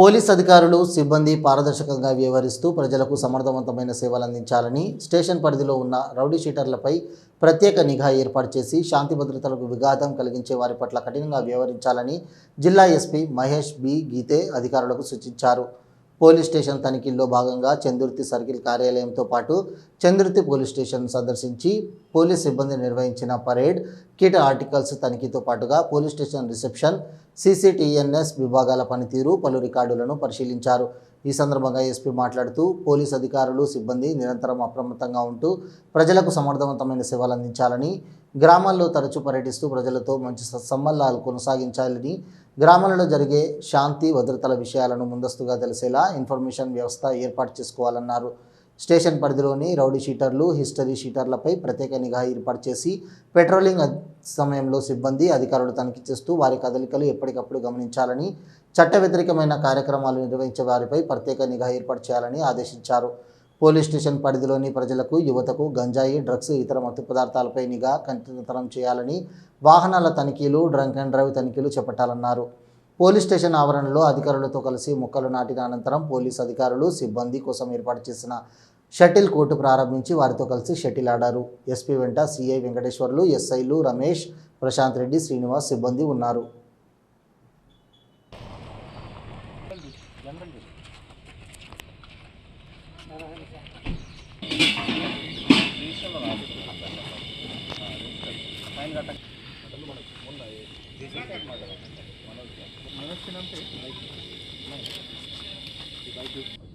Police అధికారులు సిబ్బంది పారదర్శకంగా వ్యవహరిస్తూ ప్రజలకు సమర్థవంతమైన సేవలు అందించాలని స్టేషన్ పరిధిలో ఉన్న రౌడీ షీటర్లపై ప్రత్యేక నిఘా ఏర్పాటు చేసి శాంతి భద్రతలకు విఘాతం కలిగించే వారి పట్ల కఠినంగా వ్యవహరించాలని జిల్లా ఎస్పీ మహేష్ బి. గీతే అధికారులకు సూచించారు. పోలీస్ స్టేషన్ తనిఖీల్లో భాగంగా చందుర్తి సర్కిల్ కార్యాలయంతో పాటు చందుర్తి పోలీస్ స్టేషన్ సందర్శించి పోలీస్ సిబ్బంది నిర్వహించిన పరేడ్ కిట్ ఆర్టికల్స్ తనిఖీతో పాటుగా పోలీస్ స్టేషన్ రిసెప్షన్ సీసీటీఎన్ఎస్ విభాగాల పనితీరు పలు రికార్డులను పరిశీలించారు. ఈ సందర్భంగా ఎస్పీ మాట్లాడుతూ పోలీస్ అధికారులు సిబ్బంది నిరంతరం అప్రమత్తంగా ఉంటూ ప్రజలకు సమర్థవంతమైన సేవలు అందించాలని గ్రామాల్లో తరచూ పర్యటిస్తూ ప్రజలతో మంచి సత్సంబంధాలు కొనసాగించాలని గ్రామాలలో జరిగే శాంతి భద్రతల విషయాలను ముందస్తుగా తెలిసేలా ఇన్ఫర్మేషన్ వ్యవస్థ ఏర్పాటు చేసుకోవాలన్నారు. స్టేషన్ పరిధిలోని రౌడీ షీటర్లు హిస్టరీ షీటర్లపై ప్రత్యేక నిఘా ఏర్పాటు చేసి పెట్రోలింగ్ సమయంలో సిబ్బంది అధికారులు తనిఖీ చేస్తూ వారి కదలికలు ఎప్పటికప్పుడు గమనించాలని చట్ట వ్యతిరేకమైన కార్యక్రమాలు నిర్వహించే వారిపై ప్రత్యేక నిఘా ఏర్పాటు చేయాలని ఆదేశించారు. పోలీస్ స్టేషన్ పరిధిలోని ప్రజలకు యువతకు గంజాయి డ్రగ్స్ ఇతర మత్తు పదార్థాలపై నిఘా కంటితరం చేయాలని వాహనాల తనిఖీలు డ్రంక్ అండ్ డ్రైవ్ తనిఖీలు చేపట్టాలన్నారు. పోలీస్ స్టేషన్ ఆవరణలో అధికారులతో కలిసి మొక్కలు నాటిన అనంతరం పోలీస్ అధికారులు సిబ్బంది కోసం ఏర్పాటు చేసిన షటిల్ కోర్టు ప్రారంభించి వారితో కలిసి షటిల్ ఆడారు. ఎస్పీ వెంట సిఐ వెంకటేశ్వర్లు ఎస్ఐలు రమేష్ ప్రశాంత్ రెడ్డి శ్రీనివాస్ సిబ్బంది ఉన్నారు. Fine Thank you.